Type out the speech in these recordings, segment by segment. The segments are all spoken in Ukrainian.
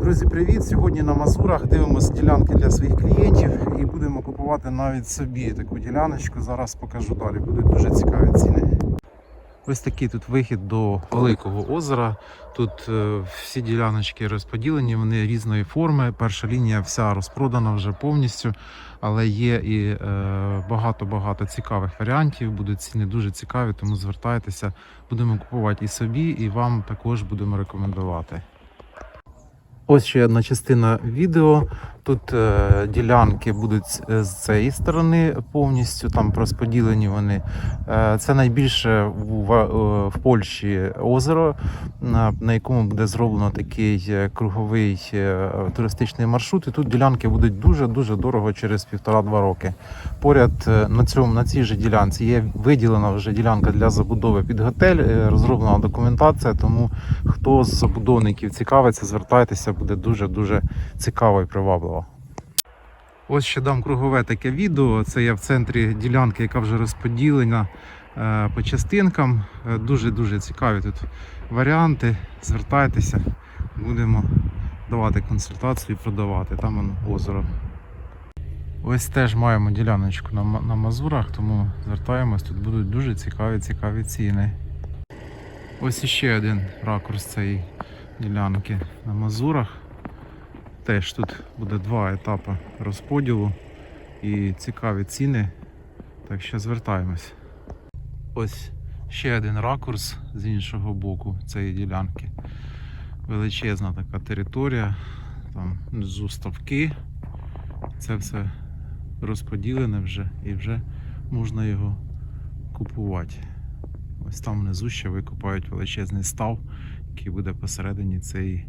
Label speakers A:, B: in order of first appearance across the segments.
A: Друзі, привіт! Сьогодні на Мазурах дивимося ділянки для своїх клієнтів і будемо купувати навіть собі таку діляночку. Зараз покажу далі. Будуть дуже цікаві ціни. Ось такий тут вихід до Великого озера. Тут е, всі діляночки розподілені, вони різної форми. Перша лінія вся розпродана вже повністю, але є і е, багато-багато цікавих варіантів. Будуть ціни дуже цікаві, тому звертайтеся. Будемо купувати і собі, і вам також будемо рекомендувати. Ось ще одна частина відео. Тут е, ділянки будуть з- е, цієї сторони повністю там розподілені вони. Е, це найбільше в, в Польщі озеро, на, на якому буде зроблено такий круговий туристичний маршрут. І тут ділянки будуть дуже-дуже дорого через півтора-два роки. Поряд на, цьому, на цій же ділянці є виділена вже ділянка для забудови під готель, розроблена документація, тому хто з забудовників цікавиться, звертайтеся, буде дуже-дуже цікаво і привабливо. Ось ще дам кругове таке відео. Це я в центрі ділянки, яка вже розподілена е, по частинкам. Е, Дуже-дуже цікаві тут варіанти. Звертайтеся, будемо давати консультацію і продавати. Там воно озеро. Ось теж маємо діляночку на, на Мазурах, тому звертаємось, тут будуть дуже цікаві цікаві ціни. Ось іще один ракурс цієї ділянки на Мазурах. Теж тут буде два етапи розподілу і цікаві ціни. Так що звертаємось. Ось ще один ракурс з іншого боку цієї ділянки. Величезна така територія, там внизу ставки. Це все розподілене вже і вже можна його купувати. Ось там внизу ще викопають величезний став, який буде посередині цієї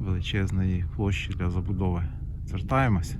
A: величезної площі для забудови. Звертаємось.